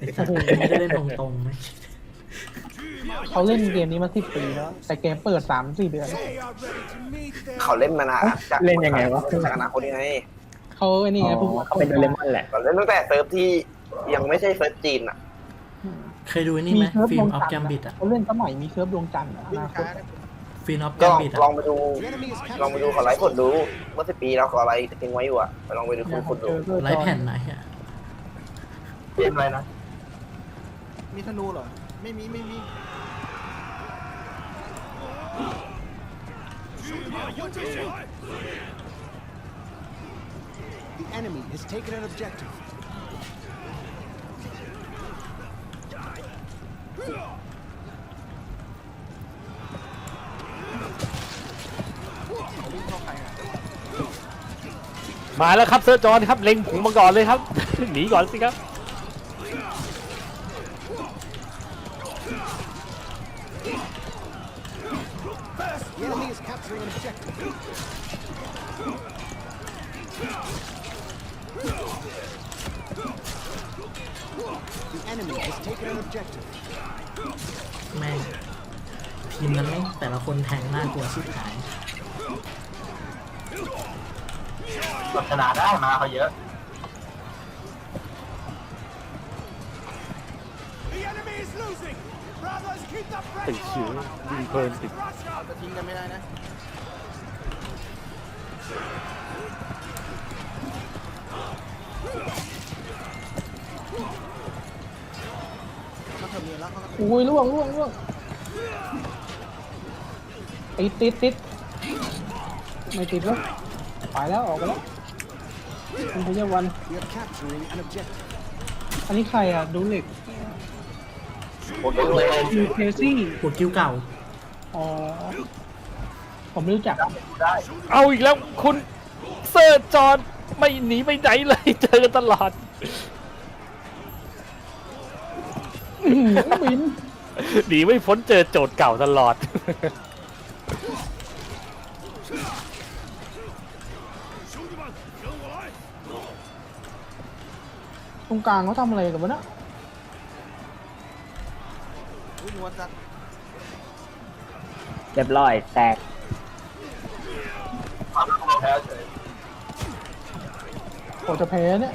ไอ้สัตว์ไม่ได้เล่นตรงๆนะเขาเล่นเกมนี้มาสิบปีแล้ว แต่เกมเปิดสามสี่เดือน เขาเล่นมานานจากเล่นยังไงวะ จากอนาคตยังไงเขาไอ้นี่อ๋ไงพวกอเขาเป็นโดเรมอนแหละเขาเล่นตั้งแต่เซิร์ฟที่ยังไม่ใช่เซิร์ฟจีนอะ เคยดูไอ้นี่ไหมเซิร์ฟฟิดล์วมงออฟจันแกทร์มบิดอะอะเขาเล่นสมัยมีเซิร์ฟดวงจันทร์อะอนาคตฟิล์มออฟแกก็มบิดอะลองไปดู ลองไปดูเขาไลฟ์กดดูเมื่อสิบปีแล้วเขาอะไรทิ้งไว้อยู่อะไปลองไปดูเนี่ยคุณเขาดูเจอเพื่อไลฟ์แผ่นไหนอะเกมอะไรนะ มีธนูเหรอ ไม่มี ไม่มี The enemy has taken an objective. มาแล้วครับเซอร์จอนครับเล็งผมมาก่อนเลยครับ หนีก่อนสิครับ The enemy is capturing an objective. The enemy has taken an objective. แม่งทีมนั้นแม่งแต่ละคนแทงน่ากลัวชิบหาย ชนะได้มาเขาเยอะ ติดเชื้อยิงเพลินติดจะทิ้งกันไม่ได้นะเขาทำเนียนแล้วเขาก็อุ้ยล่วงล่วงล่วงติดติดติดไม่ติดแล้วไปแล้วออกไปแล้วคุณพยาวัน We are capturing an objective. อันนี้ใครอะดูเหล็ก หมดเลยดูเคซี่หัวกิ้วเก่า อ๋อ ผมไม่รู้จักเอาอีกแล้วคุณเซอร์จอนไม่หนีไปไหนเลย เจอกันตลอดอื้อหือบิน หนีไม่พ้นเจอโจทย์เก่าตลอด ตรงกลางเขาทำอะไรกันวะเนะ อุ้ยนัวจัดเรียบร้อยแตกโอจะแพ้เนี่ย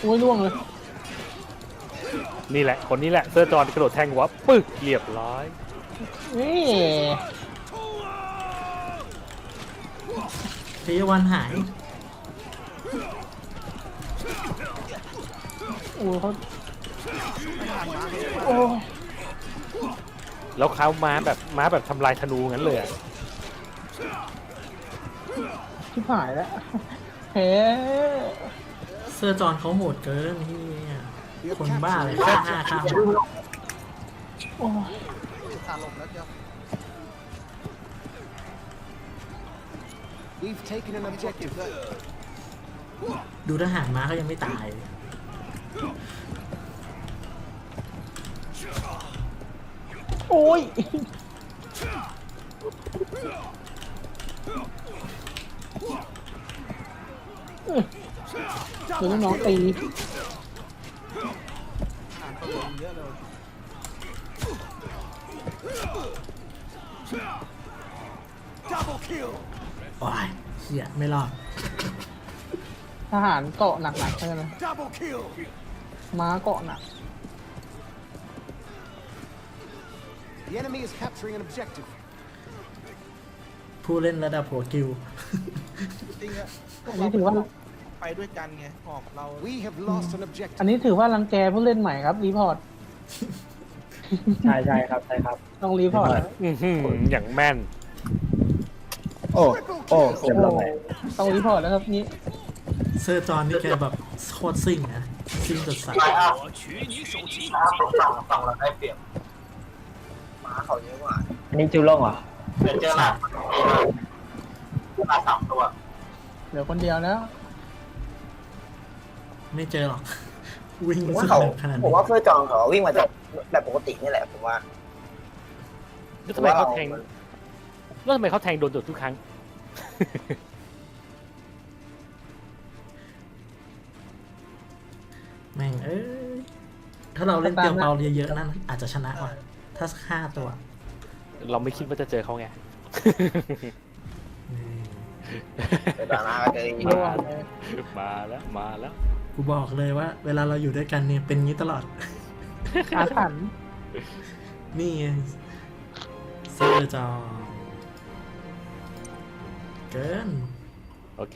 โอ้ยล่วงเลย นี่แหละ คนนี้แหละเซอร์จอนกระโดดแทงหัวปึ๊กเรียบร้อย นี่ เทยวันหาย โอ้เขาโอ้แล้วเขาม้าแบบม้าแบบทำลายธนูงั้นเลยอะชิบหายแล้วแพ้เสื้อจอนเขาโหดเกินที่เนี่คนบ้าเลยฆ่าห้าฆ่าหกโอ้ ขาลงแล้วเจ้า We've taken an objective. ดูทหารมาเขายังไม่ตาย โอ้ยเดี๋ยวน้องตี อ่านเขาลงเยอะเลยโอ้ยเหี้ยไม่รอด ทหารเกาะหนักๆใช่ไหมม้าเกาะหนัก The enemy is capturing an objective. ผู้เล่นระดับหัวกิว จริงอะพวอักนเรานี้ถือว่า ไปด้วยกันไงหอกเรา We have lost an objective. อันนี้ถือว่ารังแกผู้เล่นใหม่ครับ รีพอร์ต ใช่ใช่ครับ ใช่ครับ ต้องรีพอร์ตแล้วอือหืออย่างแม่น โอ้โอ้โอ้โหต้องรีพอร์ตแล้วครับนี้เสื้อจอนนี่แกแบบโคตรซิ่งนะซิ่งจัดสรรฝั่งฝั่งเราได้เปรียบม้าเขาเยอะกว่าอันนี้จูโล่งเหรอเจอหนักมาสามตัวเหลือคนเดียวแล้วไม่เจอหรอกวิ่งผมว่าสุดเขาขนาดผมนี้ว่าเพื่อจองเขาวิ่งมาจากแบบปกตินี่แหละผมว่าแล้วทำไมเขาแทง แล้วทำไมเขาแทงโดนโดดทุกครั้ง แม่งเอ้ยถ้าเราเล่นเตียวเปาเยอะๆนั่นอาจจะชนะว่ะ ถ้าห้าตัวเราไม่คิดว่าจะเจอเขาไง อืมแต่ตาหน้าก็เจออีกระวังเลยมาแล้วมาแล้ว กูบอกเลยว่า เวลาเราอยู่ด้วยกันเนี่ยเป็นงี้ตลอด อาถรรพ์นี่ไงเซอร์จอม เกิน โอเค